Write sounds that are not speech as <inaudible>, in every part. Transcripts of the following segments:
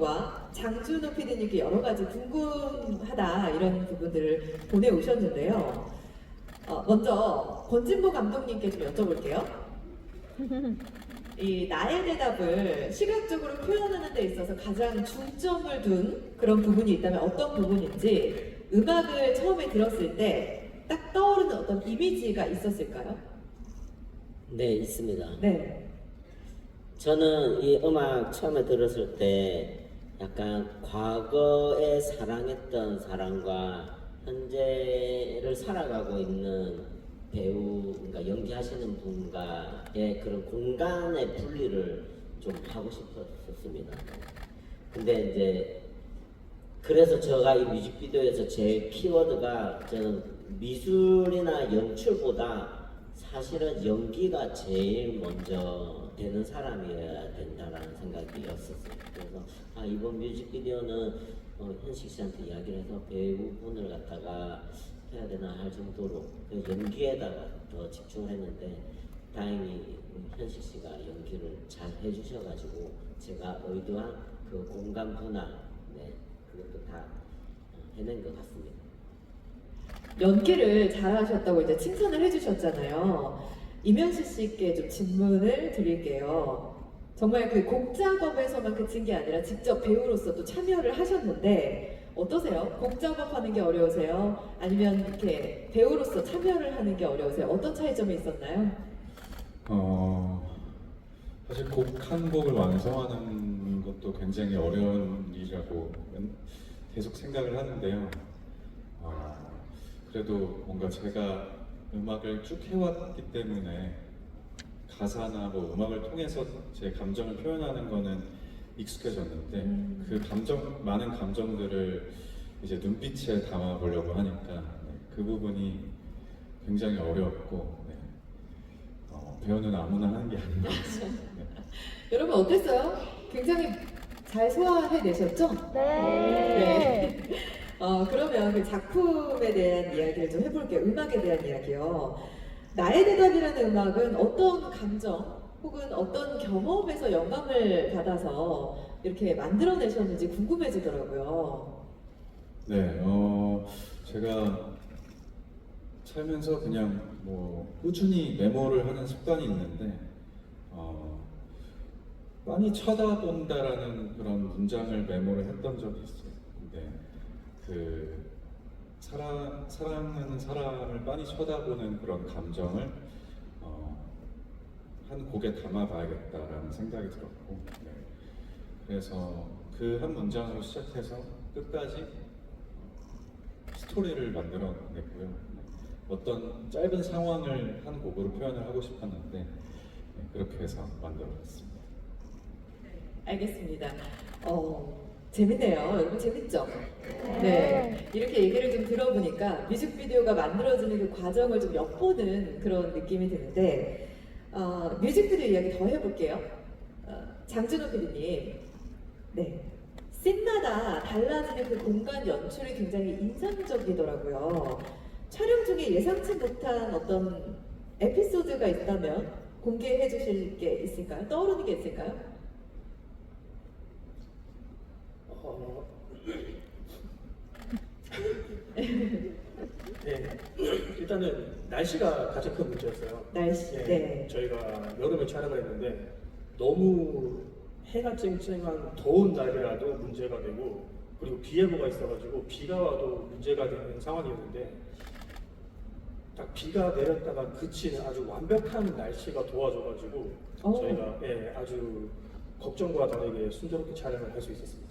과 장준호 PD님께 여러 가지 궁금하다 이런 부분들을 보내오셨는데요. 어, 먼저 권진보 감독님께 좀 여쭤볼게요. 이 나의 대답을 시각적으로 표현하는 데 있어서 가장 중점을 둔 그런 부분이 있다면 어떤 부분인지 음악을 처음에 들었을 때 딱 떠오르는 어떤 이미지가 있었을까요? 네, 있습니다. 네. 저는 이 음악 처음에 들었을 때 약간 과거에 사랑했던 사람과 현재를 살아가고 있는 배우, 그러니까 연기하시는 분과의 그런 공간의 분리를 좀 하고 싶었습니다. 근데 이제 그래서 제가 이 뮤직비디오에서 제 키워드가 저는 미술이나 연출보다 사실은 연기가 제일 먼저 되는 사람이어야 된다라는 생각이었었어요. 그래서 아 이번 뮤직비디오는 어, 현식 씨한테 이야기를 해서 배우분을 갖다가 해야 되나 할 정도로 그 연기에다가 더 집중을 했는데 다행히 현식 씨가 연기를 잘 해주셔가지고 제가 의도한 그 공간 분할 네 그것도 다 어, 해낸 것 같습니다. 연기를 잘하셨다고 이제 칭찬을 해주셨잖아요. 이면수 씨께 좀 질문을 드릴게요. 정말 그 곡 작업에서만 그친 게 아니라 직접 배우로서 또 참여를 하셨는데 어떠세요? 곡 작업하는 게 어려우세요? 아니면 이렇게 배우로서 참여를 하는 게 어려우세요? 어떤 차이점이 있었나요? 어, 사실 곡 한 곡을 완성하는 것도 굉장히 어려운 일이라고 맨- 계속 생각을 하는데요. 어, 그래도 뭔가 제가 음악을 쭉 해왔기 때문에 가사나 뭐 음악을 통해서 제 감정을 표현하는 거는 익숙해졌는데 음. 그 감정 많은 감정들을 이제 눈빛에 담아 보려고 하니까 네, 그 부분이 굉장히 어려웠고 네. 어, 배우는 아무나 하는 게 아닌 것 같습니다. 네. <laughs> 여러분 어땠어요? 굉장히 잘 소화해내셨죠? 네. 어, 그러면 그 작품에 대한 이야기를 좀 해볼게요. 음악에 대한 이야기요. 나의 대답이라는 음악은 어떤 감정 혹은 어떤 경험에서 영감을 받아서 이렇게 만들어내셨는지 궁금해지더라고요. 네, 어, 제가 살면서 그냥 뭐 꾸준히 메모를 하는 습관이 있는데 어, 많이 쳐다본다라는 그런 문장을 메모를 했던 적이 있어요. 근데 그 사랑 사랑하는 사람을 빤히 쳐다보는 그런 감정을 어, 한 곡에 담아봐야겠다라는 생각이 들었고 네. 그래서 그 한 문장으로 시작해서 끝까지 스토리를 만들어냈고요. 어떤 짧은 상황을 한 곡으로 표현을 하고 싶었는데 네, 그렇게 해서 만들어냈습니다. 알겠습니다. 어, 재밌네요. 여러분 재밌죠? 네. 이렇게 얘기를 좀 들어보니까 뮤직비디오가 만들어지는 그 과정을 좀 엿보는 그런 느낌이 드는데 어, 뮤직비디오 이야기 더 해볼게요. 어, 장준호 PD님. 네. 씬마다 달라지는 그 공간 연출이 굉장히 인상적이더라고요. 촬영 중에 예상치 못한 어떤 에피소드가 있다면 공개해 주실 게 있을까요? 떠오르는 게 있을까요? 어... 네, 일단은 날씨가 가장 큰 문제였어요. 날씨. 예, 네. 저희가 여름에 촬영을 했는데 너무 해가 쨍쨍한 더운 날이라도 문제가 되고 그리고 비 예보가 있어가지고 비가 와도 문제가 되는 상황이었는데 딱 비가 내렸다가 그치는 아주 완벽한 날씨가 도와줘가지고 오. 저희가 예, 아주 걱정과 다르게 순조롭게 촬영을 할 수 있었습니다.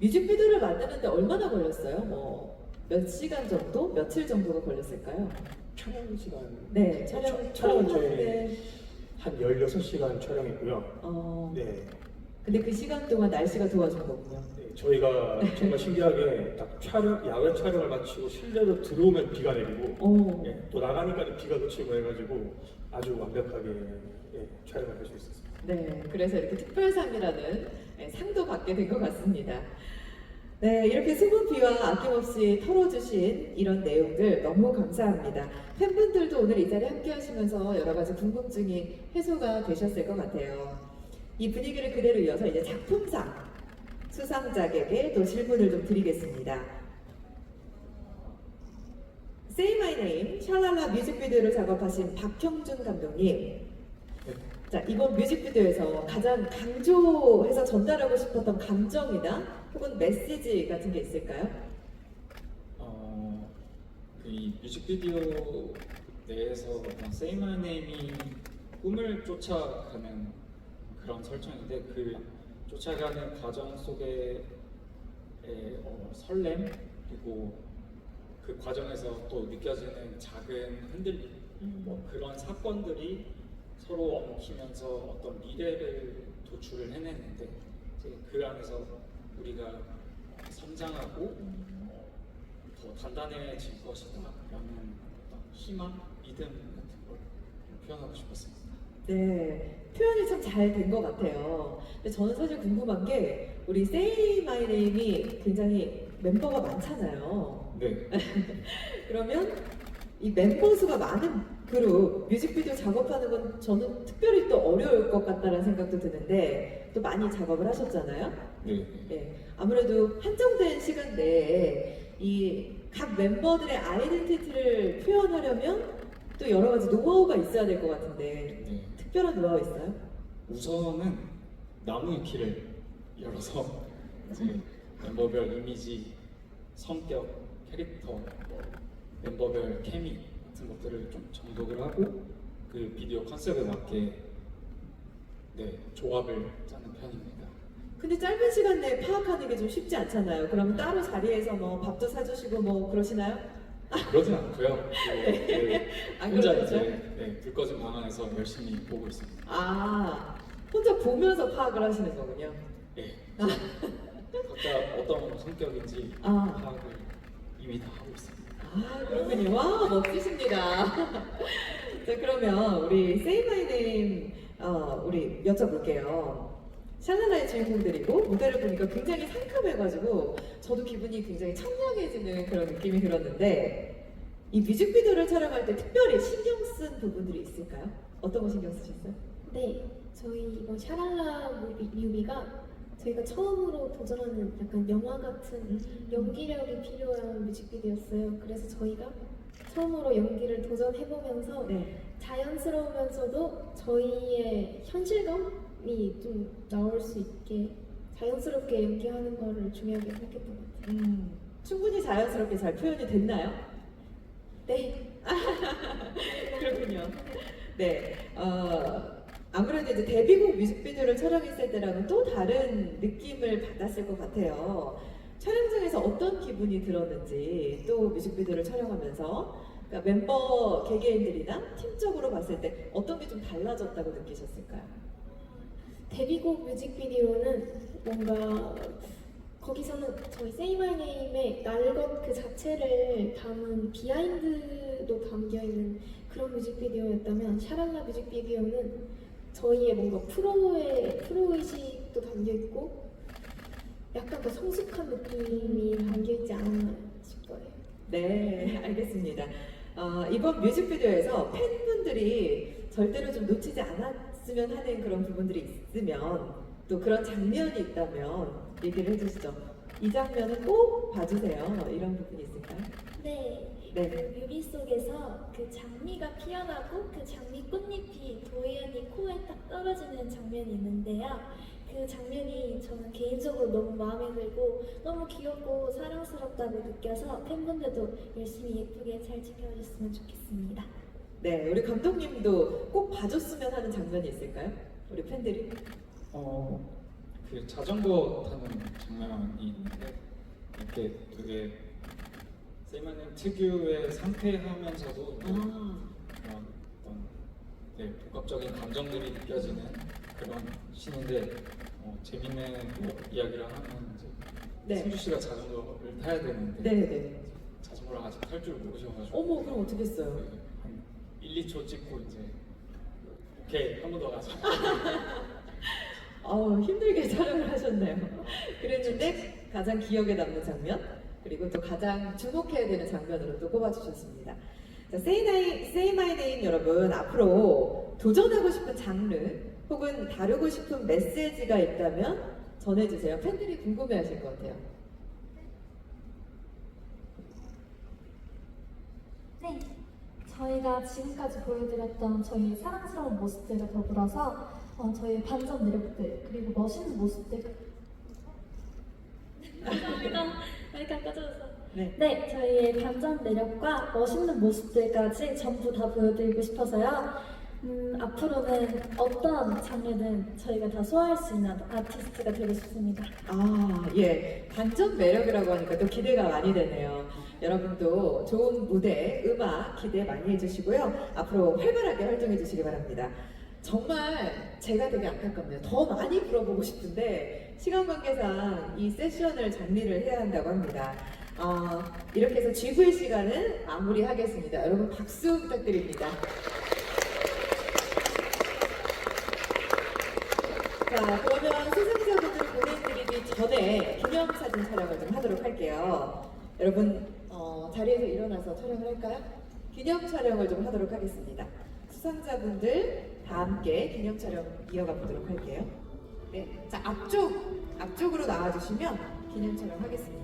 뮤직비디오를 만드는데 얼마나 걸렸어요? 뭐 몇 시간 정도, 며칠 정도가 걸렸을까요? 촬영 시간 네, 촬영 촬- 촬영은 저희 촬영하는데 한 16시간 촬영했고요. 어, 네. 근데 그 시간 동안 날씨가 도와준 거군요. 네, 저희가 정말 신기하게 딱 촬영, 야외 촬영을 마치고 실내로 들어오면 비가 내리고 오, 예, 또 나가니까 비가 그치고 해가지고 아주 완벽하게 예, 촬영을 할 수 있었습니다. 네, 그래서 이렇게 특별상이라는 네, 상도 받게 된 것 같습니다. 네, 이렇게 숨은 비와 아낌없이 털어주신 이런 내용들 너무 감사합니다. 팬분들도 오늘 이 자리에 함께 하시면서 여러 가지 궁금증이 해소가 되셨을 것 같아요. 이 분위기를 그대로 이어서 이제 작품상 수상작에게 또 질문을 좀 드리겠습니다. Say My Name 샬랄라 뮤직비디오를 작업하신 박형준 감독님. 자 이번 뮤직비디오에서 가장 강조해서 전달하고 싶었던 감정이나 혹은 메시지 같은 게 있을까요? 어, 그이 뮤직비디오 내에서 어떤 Say My Name이 꿈을 쫓아가는 그런 설정인데 그 쫓아가는 과정 속에 어, 설렘 그리고 그 과정에서 또 느껴지는 작은 흔들림 뭐 그런 사건들이 서로 엉키면서 어떤 미래를 도출을 해내는데 이제 그 안에서 우리가 성장하고 어, 더 단단해질 것이다라는 어떤 희망, 믿음 같은 걸 표현하고 싶었습니다. 네, 표현이 참 잘 된 것 같아요. 근데 저는 사실 궁금한 게 우리 Say My Name이 굉장히 멤버가 많잖아요. 네, <laughs> 그러면 이 멤버 수가 많은 그룹 뮤직비디오 작업하는 건 저는 특별히 또 어려울 것 같다는 생각도 드는데 또 많이 작업을 하셨잖아요. 네, 네, 아무래도 한정된 시간 내에 이 각 멤버들의 아이덴티티를 표현하려면 또 여러 가지 노하우가 있어야 될 것 같은데 네. 특별한 노하우 있어요? 우선은 나무 위키를 열어서 이제 멤버별 이미지, 성격, 캐릭터, 뭐 멤버별 케미 같은 것들을 좀 정독을 하고 그 비디오 컨셉에 맞게 네 조합을 짜는 편입니다. 근데 짧은 시간 내에 파악하는 게 좀 쉽지 않잖아요. 그럼 따로 자리에서 뭐 밥도 사주시고 뭐 그러시나요? 그러진 않고요. <laughs> 그, 그안 혼자? 이제 네, 불 꺼진 방 안에서 열심히 보고 있습니다. 아, 혼자 보면서 파악을 하시는 거군요. 네. 각자 어떤 성격인지 아. 파악을 이미 다 하고 있습니다. 아, 그렇군요. 와, 멋지십니다. <laughs> 자, 그러면 우리 Name 어, 우리 여쭤볼게요. 샬랄라의 주인공들이고 무대를 보니까 굉장히 상큼해가지고 저도 기분이 굉장히 청량해지는 그런 느낌이 들었는데 이 뮤직비디오를 촬영할 때 특별히 신경 쓴 부분들이 있을까요? 어떤 거 신경 쓰셨어요? 네, 저희 이번 샤랄라 뮤비, 뮤비가 저희가 처음으로 도전하는 약간 영화 같은 연기력이 필요한 뮤직비디오였어요. 그래서 저희가 처음으로 연기를 도전해보면서 네. 자연스러우면서도 저희의 현실감이 좀 나올 수 있게 자연스럽게 연기하는 거를 중요하게 생각했던 것 같아요. 음, 충분히 자연스럽게 잘 표현이 됐나요? 네, <laughs> 그렇군요. 네. 어, 아무래도 이제 데뷔곡 뮤직비디오를 촬영했을 때랑은 또 다른 느낌을 받았을 것 같아요. 촬영장에서 어떤 기분이 들었는지 또 뮤직비디오를 촬영하면서 그러니까 멤버 개개인들이나 팀적으로 봤을 때 어떤 게 좀 달라졌다고 느끼셨을까요? 데뷔곡 뮤직비디오는 뭔가 거기서는 저희 Say My Name의 날것 그 자체를 담은 비하인드도 담겨 있는 그런 뮤직비디오였다면 샤랄라 뮤직비디오는 저희의 뭔가 프로의 프로 의식도 담겨 있고 약간 더 성숙한 느낌이 담겨 있지 않았나 싶어요. 네, 알겠습니다. 어, 이번 뮤직비디오에서 팬분들이 절대로 좀 놓치지 않았으면 하는 그런 부분들이 있으면 또 그런 장면이 있다면 얘기를 해주시죠. 이 장면은 꼭 봐주세요. 이런 부분이 있을까요? 그 뮤비 속에서 그 장미가 피어나고 그 장미 꽃잎이 도희연이 코에 딱 떨어지는 장면이 있는데요. 그 장면이 저는 개인적으로 너무 마음에 들고 너무 귀엽고 사랑스럽다고 느껴서 팬분들도 열심히 예쁘게 잘 지켜주셨으면 좋겠습니다. 네, 우리 감독님도 꼭 봐줬으면 하는 장면이 있을까요? 우리 팬들이? 어, 그 자전거 타는 장면이 있는데 이렇게 되게 세이마님 특유의 상쾌하면서도 아, 그런 어떤 네, 복합적인 감정들이 느껴지는 그런 신인데 어, 재밌는 뭐 이야기를 하면 이제 네. 승주 씨가 자전거를 타야 되는데 네, 네. 자전거를 아직 탈 줄 모르셔가지고 어머, 그럼 어떻게 했어요? 네, 한 1, 2초 찍고 이제 오케이 한 번 더 가자 아우, <laughs> 힘들게 촬영을 하셨네요. 그랬는데 가장 기억에 남는 장면, 그리고 또 가장 주목해야 되는 장면으로 또 꼽아주셨습니다. 자, Say, My, Name 여러분, 앞으로 도전하고 싶은 장르 혹은 다루고 싶은 메시지가 있다면 전해주세요. 팬들이 궁금해하실 것 같아요. 네, 저희가 지금까지 보여드렸던 저희 사랑스러운 모습들과 더불어서 어, 저희의 반전 매력들 그리고 멋있는 모습들 감사합니다. 마이크 꺼져서. 네. 네, 저희의 반전 매력과 멋있는 모습들까지 전부 다 보여드리고 싶어서요. 음, 앞으로는 어떤 장르든 저희가 다 소화할 수 있는 아티스트가 되고 싶습니다. 아, 예. 반전 매력이라고 하니까 또 기대가 많이 되네요. 여러분도 좋은 무대, 음악 기대 많이 해주시고요. 앞으로 활발하게 활동해 주시기 바랍니다. 정말 제가 되게 안타깝네요. 더 많이 불어보고 싶은데 시간 관계상 이 세션을 정리를 해야 한다고 합니다. 어, 이렇게 해서 G9의 시간은 마무리하겠습니다. 여러분 박수 부탁드립니다. 자, 그러면 수상자분들 보내드리기 전에 기념사진 촬영을 좀 하도록 할게요. 여러분, 어, 자리에서 일어나서 촬영을 할까요? 기념 촬영을 좀 하도록 하겠습니다. 수상자분들 다 함께 기념 촬영 이어가 보도록 할게요. 네, 자, 앞쪽, 앞쪽으로 나와주시면 기념 촬영 하겠습니다.